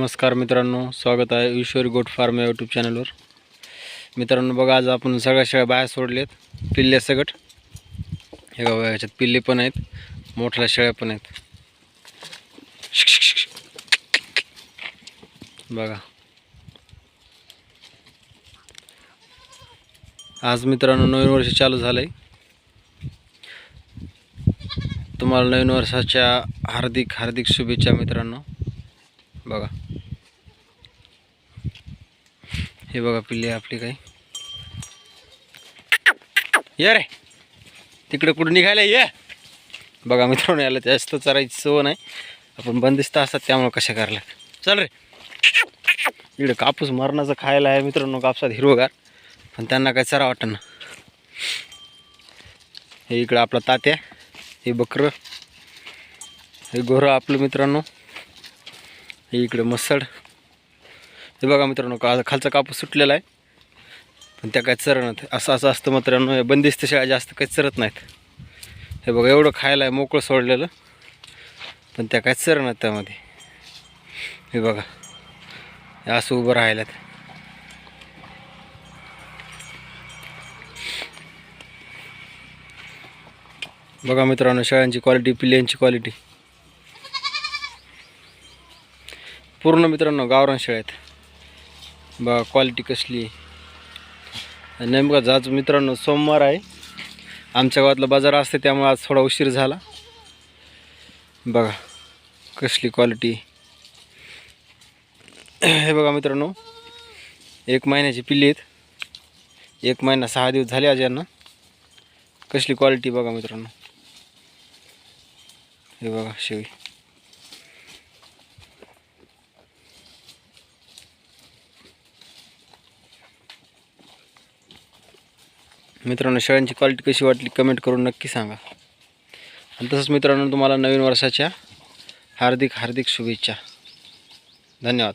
नमस्कार मित्रांनो स्वागत आहे ईश्वरी गोट फार्म या यूट्यूब चॅनलवर मित्रांनो बघा आज आपण सगळ्या शेळ्या बाहेर सोडलेत पिल्ल्या सगट. हे बघा याच्यात पिल्ले पण आहेत मोठ्या शेळ्या पण आहेत. बघा. आज मित्रांनो नवीन वर्ष चालू झालं आहे तुम्हाला नवीन वर्षाच्या हार्दिक हार्दिक शुभेच्छा मित्रांनो. बघा. हे बघा पिल्ले आपली काही ये रे. तिकडं कुठं निघायला ये. बघा मित्रांनो याला जास्त चरायची सवय नाही. आपण बंदिस्त असतात त्यामुळे कशा करायला चल रे. इकडे कापूस मरणाचं खायला आहे मित्रांनो कापसात हिरवगार. पण त्यांना काय चरा वाटत ना. हे इकडं आपला तात्या हे बकरं हे गोरं आपलं मित्रांनो. हे इकडं मसड. हे बघा मित्रांनो का खालचा कापूस सुटलेला आहे. पण त्या काय चरणात असं असं असतं मित्रांनो या बंदिस्त शाळा जास्त काही चरत नाहीत. हे बघा एवढं खायला आहे मोकळं सोडलेलं. पण त्या काय आहेत त्यामध्ये. हे बघा हे असं उभं राहिल्यात. बघा मित्रांनो शेळ्यांची क्वालिटी पिल्यांची क्वालिटी पूर्ण मित्रांनो गावरान शेळ्या बा बघा क्वालिटी कसली? आहे नेमका आज मित्रांनो सोमवार आहे. आमच्या गावातला बाजार असते त्यामुळे आज थोडा उशीर झाला. बघा कसली क्वालिटी हे बघा मित्रांनो एक महिन्याची पिल्ली आहेत. एक महिना सहा दिवस झाले आज यांना. कसली क्वालिटी बघा मित्रांनो. हे बघा शेवी मित्रांनो शेळ्यांची क्वालिटी कशी वाटली कमेंट करून नक्की सांगा. आणि तसंच मित्रांनो तुम्हाला नवीन वर्षाच्या हार्दिक हार्दिक शुभेच्छा. धन्यवाद.